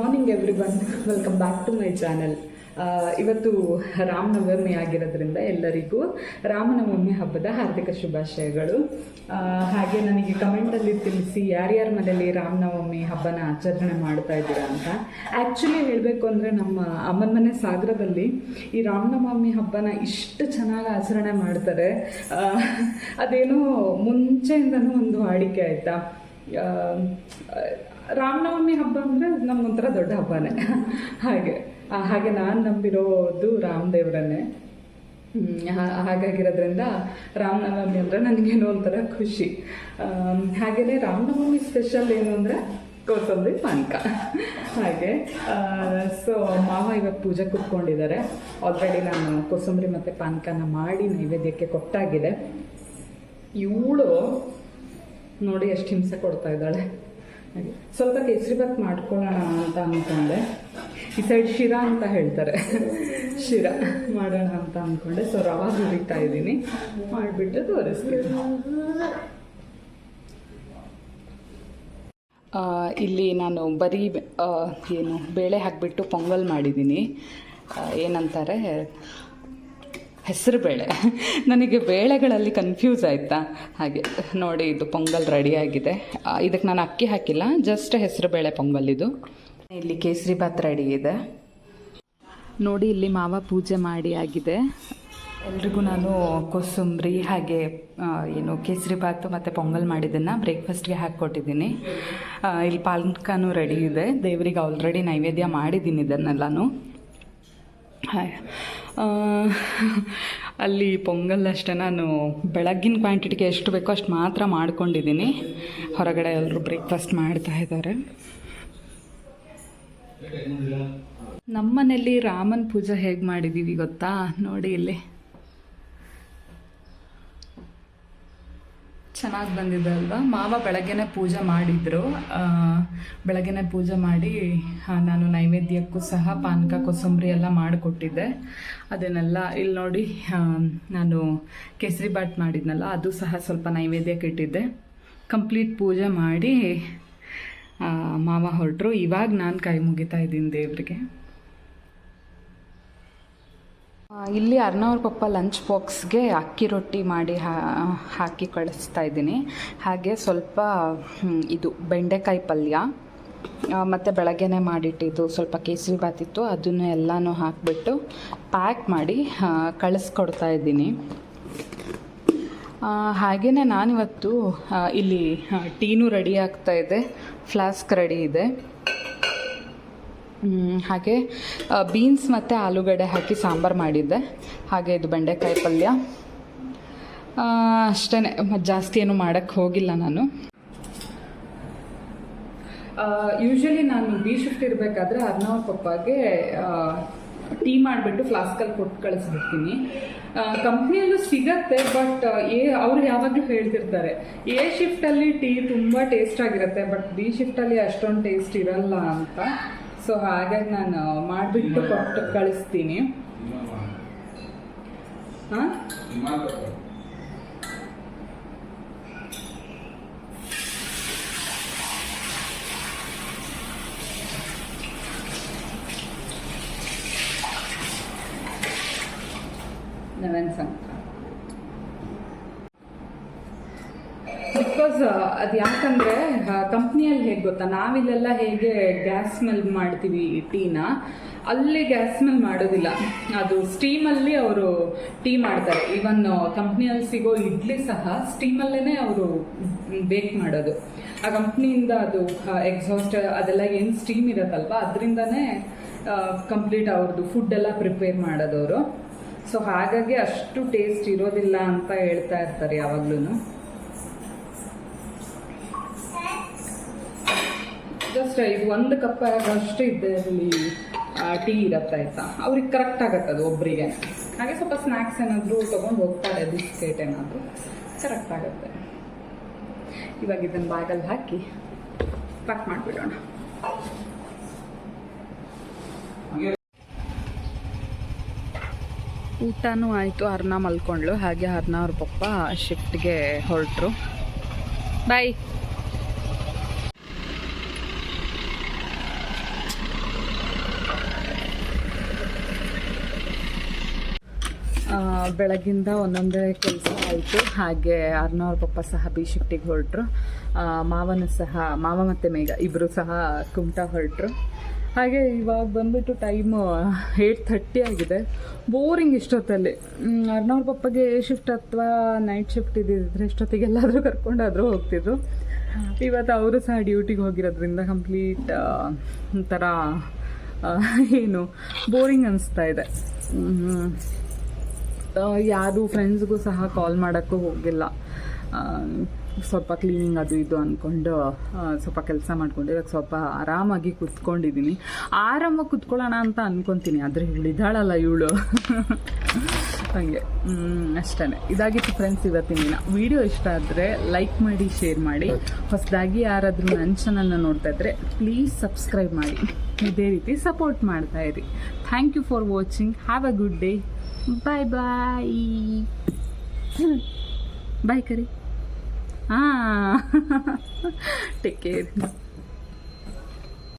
Morning everyone welcome back to my channel. ಇವತ್ತು ರಾಮನವಮಿ ಆಗಿರೋದ್ರಿಂದ ಎಲ್ಲರಿಗೂ ರಾಮನವಮಿ ಹಬ್ಬದ ಹಾರ್ದಿಕ ಶುಭಾಶಯಗಳು. ಹಾಗೆ ನನಗೆ ಕಮೆಂಟಲ್ಲಿ ತಿಳಿಸಿ ಯಾರ್ಯಾರ ಮನೆಯಲ್ಲಿ ರಾಮನವಮಿ ಹಬ್ಬನ ಆಚರಣೆ ಮಾಡ್ತಾ ಇದ್ದೀರಾ ಅಂತ. ಆ್ಯಕ್ಚುಲಿ ಹೇಳಬೇಕು ಅಂದರೆ ನಮ್ಮ ಅಮ್ಮನ ಮನೆ ಸಾಗರದಲ್ಲಿ ಈ ರಾಮನವಮಿ ಹಬ್ಬನ ಇಷ್ಟು ಚೆನ್ನಾಗಿ ಆಚರಣೆ ಮಾಡ್ತಾರೆ. ಅದೇನೋ ಮುಂಚೆಯಿಂದನೂ ಒಂದು ವಾಡಿಕೆ ಆಯಿತಾ. ರಾಮನವಮಿ ಹಬ್ಬ ಅಂದರೆ ನಮಗೊಂಥರ ದೊಡ್ಡ ಹಬ್ಬನೇ. ಹಾಗೆ ಹಾಗೆ ನಾನು ನಂಬಿರೋದು ರಾಮದೇವರನ್ನೇ. ಹಾಗಾಗಿರೋದ್ರಿಂದ ರಾಮನವಮಿ ಅಂದರೆ ನನಗೇನೋ ಒಂಥರ ಖುಷಿ. ಹಾಗೇ ಹಾಗೆಯೇ ರಾಮನವಮಿ ಸ್ಪೆಷಲ್ ಏನು ಅಂದರೆ ಕೋಸಂಬರಿ ಪಾನಕ. ಹಾಗೆ ಸೊ ಮಾವ ಇವಾಗ ಪೂಜೆ ಕೂತ್ಕೊಂಡಿದ್ದಾರೆ. ಆಲ್ರೆಡಿ ನಾನು ಕೋಸಂಬರಿ ಮತ್ತು ಪಾನಕನ ಮಾಡಿ ನೈವೇದ್ಯಕ್ಕೆ ಕೊಟ್ಟಾಗಿದೆ. ಇವಳು ನೋಡಿ ಎಷ್ಟು ಹಿಂಸೆ ಕೊಡ್ತಾ ಇದ್ದಾಳೆ. ಹಾಗೆ. ಸ್ವಲ್ಪ ಕೇಸರಿಬಾತ್ ಮಾಡ್ಕೊಳ್ಳೋಣ ಅಂತ ಅಂದ್ಕೊಂಡೆ ಈ ಸೈಡ್ ಶಿರಾ ಅಂತ ಹೇಳ್ತಾರೆ. ಶಿರಾ ಮಾಡೋಣ ಅಂತ ಅಂದ್ಕೊಂಡೆ ಸೊ ರವಾ ಹುರಿತಾ ಇದ್ದೀನಿ. ಮಾಡಿಬಿಟ್ಟು ತೋರಿಸ್ತೀನಿ. ಇಲ್ಲಿ ನಾನು ಬರೀ ಏನು, ಬೇಳೆ ಹಾಕಿಬಿಟ್ಟು ಪೊಂಗಲ್ ಮಾಡಿದ್ದೀನಿ. ಏನಂತಾರೆ ಹೆಸರು ಬೇಳೆ. ನನಗೆ ಬೇಳೆಗಳಲ್ಲಿ ಕನ್ಫ್ಯೂಸ್ ಆಯಿತಾ? ಹಾಗೆ, ನೋಡಿ ಇದು ಪೊಂಗಲ್ ರೆಡಿಯಾಗಿದೆ ಇದಕ್ಕೆ ನಾನು ಅಕ್ಕಿ ಹಾಕಿಲ್ಲ ಜಸ್ಟ್ ಹೆಸರು ಬೇಳೆ ಪೊಂಗಲ್ ಇದು. ಇಲ್ಲಿ ಕೇಸರಿ ಭಾತ್ ರೆಡಿ ಇದೆ. ನೋಡಿ ಇಲ್ಲಿ ಮಾವ ಪೂಜೆ ಮಾಡಿ ಆಗಿದೆ. ಎಲ್ರಿಗೂ ನಾನು ಕೊಸುಂಬ್ರಿ ಹಾಗೆ ಏನು ಕೇಸರಿ ಭಾತು ಮತ್ತು ಪೊಂಗಲ್ ಮಾಡಿದ್ದನ್ನು ಬ್ರೇಕ್ಫಾಸ್ಟ್ಗೆ ಹಾಕ್ಕೊಟ್ಟಿದ್ದೀನಿ. ಇಲ್ಲಿ ಪಾಲಕನೂ ರೆಡಿ ಇದೆ. ದೇವರಿಗೆ ಆಲ್ರೆಡಿ ನೈವೇದ್ಯ ಮಾಡಿದ್ದೀನಿ ಇದನ್ನೆಲ್ಲನೂ. ಹಾಯ್. ಅಲ್ಲಿ ಪೊಂಗಲ್ ಅಷ್ಟೇ ನಾನು ಬೆಳಗ್ಗಿನ ಕ್ವಾಂಟಿಟಿಗೆ ಎಷ್ಟು ಬೇಕೋ ಅಷ್ಟು ಮಾತ್ರ ಮಾಡ್ಕೊಂಡಿದ್ದೀನಿ. ಹೊರಗಡೆ ಎಲ್ಲರೂ ಬ್ರೇಕ್ಫಾಸ್ಟ್ ಮಾಡ್ತಾ ಇದ್ದಾರೆ. ನಮ್ಮನೇಲಿ ರಾಮನ ಪೂಜೆ ಹೇಗೆ ಮಾಡಿದ್ದೀವಿ ಗೊತ್ತಾ? ನೋಡಿ ಇಲ್ಲಿ. ಚೆನ್ನಾಗಿ ಬಂದಿದೆ ಅಲ್ವಾ? ಮಾವ ಬೆಳಗ್ಗೆನೆ ಪೂಜೆ ಮಾಡಿದ್ರು. ಬೆಳಗ್ಗೆನೆ ಪೂಜೆ ಮಾಡಿ ನಾನು ನೈವೇದ್ಯಕ್ಕೂ ಸಹ ಪಾನಕ, ಕೊಸಂಬರಿ ಎಲ್ಲ ಮಾಡಿಕೊಟ್ಟಿದ್ದೆ. ಅದನ್ನೆಲ್ಲ ಇಲ್ಲಿ ನೋಡಿ ನಾನು ಕೇಸರಿ ಬಾಟ್ ಮಾಡಿದ್ನಲ್ಲ, ಅದು ಸಹ ಸ್ವಲ್ಪ ನೈವೇದ್ಯಕ್ಕೆ ಇಟ್ಟಿದ್ದೆ. ಕಂಪ್ಲೀಟ್ ಪೂಜೆ ಮಾಡಿ ಮಾವ ಹೊರಟರು. ಇವಾಗ ನಾನು ಕೈ ಮುಗಿತಾ ಇದ್ದೀನಿ ದೇವರಿಗೆ. ಇಲ್ಲಿ ಅರ್ನವ್ರ ಪಪ್ಪ ಲಂಚ್ ಬಾಕ್ಸ್ಗೆ ಅಕ್ಕಿ ರೊಟ್ಟಿ ಮಾಡಿ ಹಾಕಿ ಕಳಿಸ್ತಾ ಇದ್ದೀನಿ. ಹಾಗೆ ಸ್ವಲ್ಪ ಇದು ಬೆಂಡೆಕಾಯಿ ಪಲ್ಯ ಮತ್ತು ಬೆಳಗ್ಗೆನೆ ಮಾಡಿಟ್ಟಿದ್ದು ಸ್ವಲ್ಪ ಕೇಸರಿ ಇತ್ತು, ಅದನ್ನು ಎಲ್ಲನೂ ಹಾಕಿಬಿಟ್ಟು ಪ್ಯಾಕ್ ಮಾಡಿ ಕಳಿಸ್ಕೊಡ್ತಾ ಇದ್ದೀನಿ. ಹಾಗೆಯೇ ನಾನಿವತ್ತು ಇಲ್ಲಿ ಟೀನೂ ರೆಡಿ ಆಗ್ತಾ ಇದೆ ಫ್ಲಾಸ್ಕ್ ರೆಡಿ ಇದೆ. ಹಾಗೆ ಬೀನ್ಸ್ ಮತ್ತು ಆಲೂಗಡ್ಡೆ ಹಾಕಿ ಸಾಂಬಾರು ಮಾಡಿದ್ದೆ. ಹಾಗೆ ಇದು ಬೆಂಡೆಕಾಯಿ ಪಲ್ಯ. ಅಷ್ಟೇ ಮತ್ತು ಜಾಸ್ತಿ ಏನು ಮಾಡೋಕ್ಕೆ ಹೋಗಿಲ್ಲ ನಾನು. ಯೂಶ್ವಲಿ ನಾನು ಬಿ ಶಿಫ್ಟ್ ಇರಬೇಕಾದ್ರೆ ಅರ್ನವ್ರ ಪಪ್ಪಾಗೆ ಟೀ ಮಾಡಿಬಿಟ್ಟು ಫ್ಲಾಸ್ಕಲ್ಲಿ ಕೊಟ್ಟು ಕಳಿಸ್ಬಿಡ್ತೀನಿ. ಕಂಪ್ನಿಯಲ್ಲೂ ಸಿಗತ್ತೆ ಬಟ್ ಏ, ಅವ್ರು ಯಾವಾಗಲೂ ಹೇಳ್ತಿರ್ತಾರೆ ಎ ಶಿಫ್ಟಲ್ಲಿ ಟೀ ತುಂಬ ಟೇಸ್ಟ್ ಆಗಿರುತ್ತೆ ಬಟ್ ಬಿ ಶಿಫ್ಟಲ್ಲಿ ಅಷ್ಟೊಂದು ಟೇಸ್ಟ್ ಇರಲ್ಲ ಅಂತ. ಸೊ ಹಾಗಾಗಿ ನಾನು ಮಾಡಿಬಿಟ್ಟು ಕೊಟ್ಟು ಕಳಿಸ್ತೀನಿ. ಹಾಂ? ಬಿಕಾಸ್ ಅದು ಯಾಕಂದ್ರೆ ಕಂಪ್ನಿಯಲ್ಲಿ ಹೇಗೆ ಗೊತ್ತಾ? ನಾವಿಲ್ಲೆಲ್ಲ ಹೇಗೆ ಗ್ಯಾಸ್ ಸ್ಮೆಲ್ ಮಾಡ್ತೀವಿ ಟೀನ, ಅಲ್ಲಿ ಗ್ಯಾಸ್ ಸ್ಮೆಲ್ ಮಾಡೋದಿಲ್ಲ. ಅದು ಸ್ಟೀಮಲ್ಲಿ ಅವರು ಟೀ ಮಾಡ್ತಾರೆ. ಈವನ್ ಕಂಪ್ನಿಯಲ್ಲಿ ಸಿಗೋ ಇಡ್ಲಿ ಸಹ ಸ್ಟೀಮಲ್ಲೇ ಅವರು ಬೇಕ್ ಮಾಡೋದು. ಆ ಕಂಪ್ನಿಯಿಂದ ಅದು ಎಕ್ಸಾಸ್ಟ್ ಅದೆಲ್ಲ ಏನು ಸ್ಟೀಮ್ ಇರತ್ತಲ್ವ? ಅದರಿಂದನೇ ಕಂಪ್ಲೀಟ್ ಅವ್ರದ್ದು ಫುಡ್ ಎಲ್ಲ ಪ್ರಿಪೇರ್ ಮಾಡೋದವರು. ಸೊ ಹಾಗಾಗಿ ಅಷ್ಟು ಟೇಸ್ಟ್ ಇರೋದಿಲ್ಲ ಅಂತ ಹೇಳ್ತಾ ಇರ್ತಾರೆ ಯಾವಾಗ್ಲೂ ಜಸ್ಟ್ ಇದು ಒಂದು ಕಪ್ ಅಷ್ಟು ಇದರಲ್ಲಿ ಟೀ ಇರತ್ತೆ ಆಯ್ತಾ? ಅವ್ರಿಗೆ ಕರೆಕ್ಟ್ ಆಗತ್ತೆ ಅದು ಒಬ್ಬರಿಗೆ ಹಾಗೆ ಸ್ವಲ್ಪ ಸ್ನ್ಯಾಕ್ಸ್ ಏನಾದರೂ ತೊಗೊಂಡು ಹೋಗ್ತಾರೆ ಬಿಸ್ಕೆಟ್ ಏನಾದರೂ. ಕರೆಕ್ಟ್ ಆಗುತ್ತೆ. ಇವಾಗ ಇದನ್ನು ಬ್ಯಾಗಲ್ಲಿ ಹಾಕಿ ಪ್ಯಾಕ್ ಮಾಡಿಬಿಡೋಣ. ಊಟನೂ ಆಯಿತು, ಅರ್ನಾ ಮಲ್ಕೊಂಡ್ಳು. ಹಾಗೆ ಅರ್ನ ಅವ್ರ ಪಪ್ಪ ಶಿಫ್ಟ್ಗೆ ಹೊರಟರು. ಬಾಯ್ ಬೆಳಗಿಂದ ಒಂದೊಂದೇ ಕೆಲಸ ಆಯಿತು. ಹಾಗೆ ಅರ್ನವ್ರ ಪಪ್ಪ ಸಹ ಬಿ ಶಿಫ್ಟಿಗೆ ಹೊರಟ್ರು ಮಾವನ ಸಹ, ಮಾವ ಮತ್ತು ಮೇಘ ಇಬ್ಬರು ಸಹ ಕುಮಟಾ ಹೊರಟ್ರು. ಹಾಗೆ ಇವಾಗ ಬಂದ್ಬಿಟ್ಟು ಟೈಮು ಏಯ್ಟ್ ಥರ್ಟಿ ಆಗಿದೆ. ಬೋರಿಂಗ್ ಇಷ್ಟೊತ್ತಲ್ಲಿ. ಅರ್ನವ್ರ ಪಪ್ಪಗೆ ಶಿಫ್ಟ್ ಅಥವಾ ನೈಟ್ ಶಿಫ್ಟ್ ಇದ್ದಿದ್ರೆ ಇಷ್ಟೊತ್ತಿಗೆಲ್ಲಾದರೂ ಕರ್ಕೊಂಡಾದರೂ ಹೋಗ್ತಿದ್ರು. ಇವತ್ತು ಅವರು ಸಹ ಡ್ಯೂಟಿಗೆ ಹೋಗಿರೋದ್ರಿಂದ ಕಂಪ್ಲೀಟ್ ಒಂಥರ ಏನು ಬೋರಿಂಗ್ ಅನಿಸ್ತಾ ಇದೆ. ಯಾರು ಫ್ರೆಂಡ್ಸ್ಗೂ ಸಹ ಕಾಲ್ ಮಾಡೋಕ್ಕೂ ಹೋಗಿಲ್ಲ. ಸ್ವಲ್ಪ ಕ್ಲೀನಿಂಗ್ ಅದು ಇದು ಅಂದ್ಕೊಂಡು ಸ್ವಲ್ಪ ಕೆಲಸ ಮಾಡ್ಕೊಂಡು, ಇವಾಗ ಸ್ವಲ್ಪ ಆರಾಮಾಗಿ ಕುತ್ಕೊಂಡಿದ್ದೀನಿ ಆರಾಮಾಗಿ ಕುತ್ಕೊಳ್ಳೋಣ ಅಂತ ಅಂದ್ಕೊತೀನಿ ಆದರೆ ಇವಳಿದ್ದಾಳಲ್ಲ ಇವಳು. ಹಾಗೆ ಅಷ್ಟೇ ಇದಾಗಿತ್ತು ಫ್ರೆಂಡ್ಸ್ ಇವತ್ತಿನ ದಿನ. ವಿಡಿಯೋ ಇಷ್ಟ ಆದರೆ ಲೈಕ್ ಮಾಡಿ ಶೇರ್ ಮಾಡಿ. ಹೊಸದಾಗಿ ಯಾರಾದರೂ ನನ್ನ ಚಾನಲ್ನ ನೋಡ್ತಾ ಇದ್ರೆ ಪ್ಲೀಸ್ ಸಬ್ಸ್ಕ್ರೈಬ್ ಮಾಡಿ. ಇದೇ ರೀತಿ ಸಪೋರ್ಟ್ ಮಾಡ್ತಾ ಇರಿ. Thank you for watching have a good day bye bye bye ಕರಿ ಹಾಂ ಟೇಕ್ ಕೇರ್